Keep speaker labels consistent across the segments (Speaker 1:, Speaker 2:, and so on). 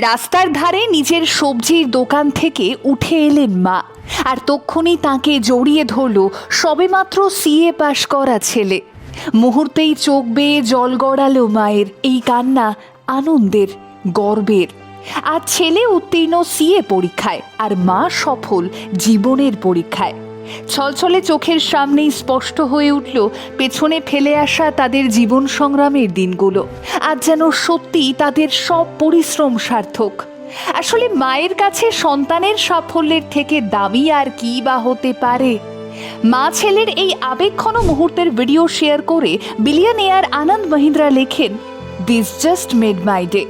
Speaker 1: রাস্তার ধারে নিজের সবজির দোকান থেকে উঠে এলেন মা। আর তক্ষুনি তাকে জড়িয়ে ধরল সবেমাত্র সিএ পাশ করা ছেলে। মুহূর্তেই চোখ বেয়ে জল গড়ালো মায়ের এই কান্না, আনন্দের, গর্বের। আর ছেলে উত্তীর্ণ সিএ পরীক্ষায়, আর মা সফল জীবনের পরীক্ষায়। ছলছলে চোখের সামনেই স্পষ্ট হয়ে উঠল, পেছনে ফেলে আসা তাদের জীবন সংগ্রামের দিনগুলো। আজ যেন সত্যি তাদের সব পরিশ্রম সার্থক। আসলে মায়ের কাছে সন্তানের সাফল্যের থেকে দামি আর কি বা হতে পারে? মা ছেলের এই আবেগঘন মুহূর্তের ভিডিও শেয়ার করে বিলিয়নিয়ার আনন্দ মহিন্দ্রা লেখেন this just made my day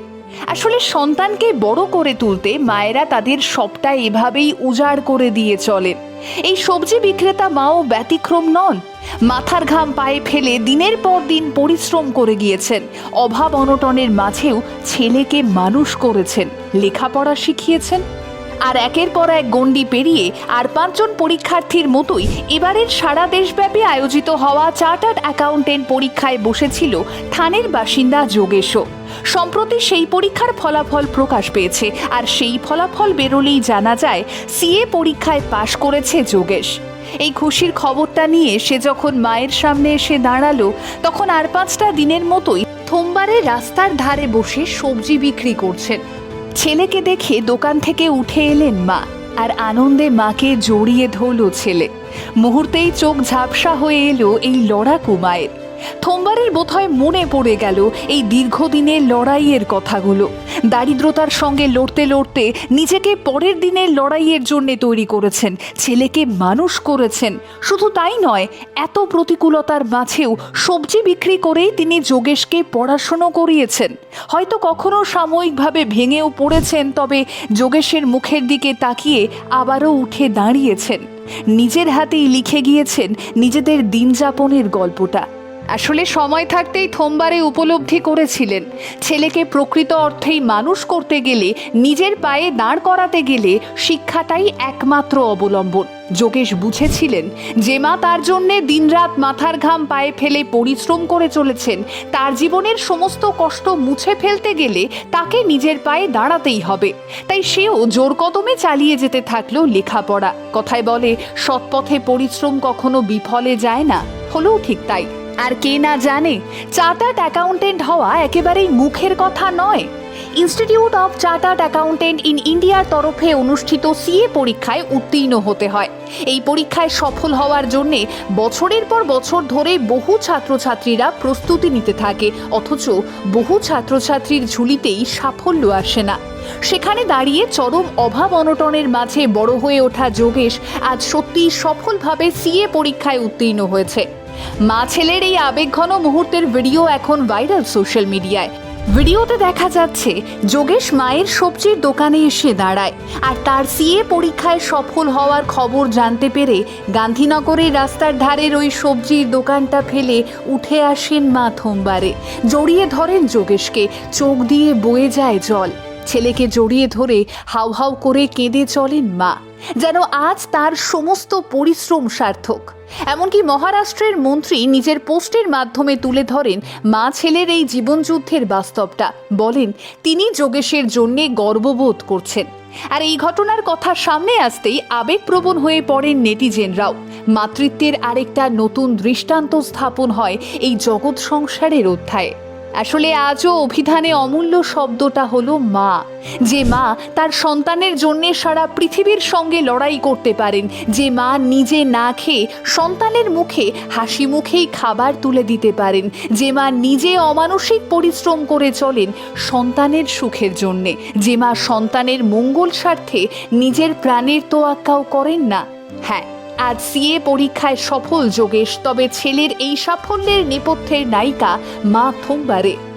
Speaker 1: আসলে সন্তানকে বড় করে তুলতে মায়েরা তাদের সবটা এভাবেই উজাড় করে দিয়ে চলেন। এই সবজি বিক্রেতা মাও ব্যতিক্রম নন। মাথার ঘাম পায়ে ফেলে দিনের পর দিন পরিশ্রম করে গিয়েছেন। অভাব অনটনের মাঝেও ছেলেকে মানুষ করেছেন। লেখাপড়া শিখিয়েছেন। আর একের পর এক গণ্ডি পেরিয়ে আর পাঁচজন পরীক্ষার্থীর মতোই এবারের সারা দেশব্যাপী আয়োজিত হওয়া চার্টার্ড অ্যাকাউন্টেন্ট পরীক্ষায় বসেছিল থানের বাসিন্দা যোগেশও। সম্প্রতি সেই পরীক্ষার ফলাফল প্রকাশ পেয়েছে আর সেই ফলাফল বেরোলেই জানা যায়, সিএ পরীক্ষায় পাশ করেছে যোগেশ। এই খুশির খবরটা নিয়ে সে যখন মায়ের সামনে এসে দাঁড়াল, তখন আর পাঁচটা দিনের মতোই থোমবারে রাস্তার ধারে বসে সবজি বিক্রি করছেন। ছেলেকে দেখে দোকান থেকে উঠে এলেন মা, আর আনন্দে মাকে জড়িয়ে ধরল ছেলে। মুহূর্তেই চোখ ঝাপসা হয়ে এলো এই লড়াকু মায়ের। থোমবারের বোধহয় মনে পড়ে গেল এই দীর্ঘদিনের লড়াইয়ের কথাগুলো। দারিদ্রতার সঙ্গে লড়তে লড়তে নিজেকে পরের দিনের লড়াইয়ের জন্য তৈরি করেছেন, ছেলেকে মানুষ করেছেন। শুধু তাই নয়, এত প্রতিকূলতার মাঝেও সবজি বিক্রি করেই তিনি যোগেশকে পড়াশুনো করিয়েছেন। হয়তো কখনো সাময়িকভাবে ভেঙেও পড়েছেন, তবে যোগেশের মুখের দিকে তাকিয়ে আবারও উঠে দাঁড়িয়েছেন। নিজের হাতেই লিখে গিয়েছেন নিজেদের দিনযাপনের গল্পটা। আসলে সময় থাকতেই থোমবারে উপলব্ধি করেছিলেন। ছেলেকে প্রকৃত অর্থেই মানুষ করতে গেলে, নিজের পায়ে দাঁড় করাতে গেলে শিক্ষাটাই একমাত্র অবলম্বন। যোগেশ বুঝেছিলেন, যে মা তার জন্যে দিনরাত মাথার ঘাম পায়ে ফেলে পরিশ্রম করে চলেছেন, তার জীবনের সমস্ত কষ্ট মুছে ফেলতে গেলে তাকে নিজের পায়ে দাঁড়াতেই হবে। তাই সেও জোর কদমে চালিয়ে যেতে থাকল লেখাপড়া। কথায় বলে, সৎপথে পরিশ্রম কখনো বিফলে যায় না। হলেও ঠিক তাই। আর কে না জানে চার্টার্ড অ্যাকাউন্টেন্ট হওয়া একেবারেই মুখের কথা নয়। Institute of chartered accountant in ইন্ডিয়ার তরফে অনুষ্ঠিত সিএ পরীক্ষায় উত্তীর্ণ হতে হয়। এই পরীক্ষায় সফল হওয়ার জন্যে বছরের পর বছর ধরে বহু ছাত্রছাত্রীরা প্রস্তুতি নিতে থাকে, অথচ বহু ছাত্রছাত্রীর ঝুলিতেই সাফল্য আসে না। সেখানে দাঁড়িয়ে চরম অভাব অনটনের মাঝে বড় হয়ে ওঠা যোগেশ আজ সত্যিই সফলভাবে সিএ পরীক্ষায় উত্তীর্ণ হয়েছে। মা ছেলের এই আবেগঘন মুহূর্তের ভিডিও এখন ভাইরাল সোশ্যাল মিডিয়ায়। ভিডিওতে দেখা যাচ্ছে, যোগেশ মায়ের সবজির দোকানে এসে দাঁড়ায় আর তার সিএ পরীক্ষায় সফল হওয়ার খবর জানতে পেরে গান্ধীনগরের রাস্তার ধারের ওই সবজির দোকানটা ফেলে উঠে আসেন মা থোমবারে জড়িয়ে ধরেন যোগেশকে, চোখ দিয়ে বয়ে যায় জল। ছেলেকে জড়িয়ে ধরে হাউ হাউ করে কেঁদে চলেন মা। যেন আজ তার সমস্ত পরিশ্রম সার্থক। এমনকি মহারাষ্ট্রের মন্ত্রী নিজের পোস্টের মাধ্যমে তুলে ধরেন মা ছেলের এই জীবনযুদ্ধের বাস্তবটা। বলেন, তিনি যোগেশের জন্যে গর্ববোধ করছেন। আর এই ঘটনার কথা সামনে আসতেই আবেগপ্রবণ হয়ে পড়েন নেটিজেনরাও। মাতৃত্বের আরেকটা নতুন দৃষ্টান্ত স্থাপন হয় এই জগৎ সংসারের অধ্যায়ে। আসলে আজও অভিধানে অমূল্য শব্দটা হলো মা। যে মা তার সন্তানের জন্যে সারা পৃথিবীর সঙ্গে লড়াই করতে পারেন। যে মা নিজে না খেয়ে সন্তানের মুখে হাসি মুখেই খাবার তুলে দিতে পারেন। যে মা নিজে অমানসিক পরিশ্রম করে চলেন সন্তানের সুখের জন্যে। যে মা সন্তানের মঙ্গল স্বার্থে নিজের প্রাণের তোয়াক্কাও করেন না। হ্যাঁ আজ সিএ পরীক্ষায় সফল যোগেশ তবে ছেলের এই সাফল্যের নেপথ্যের নায়িকা মা থোমবারে।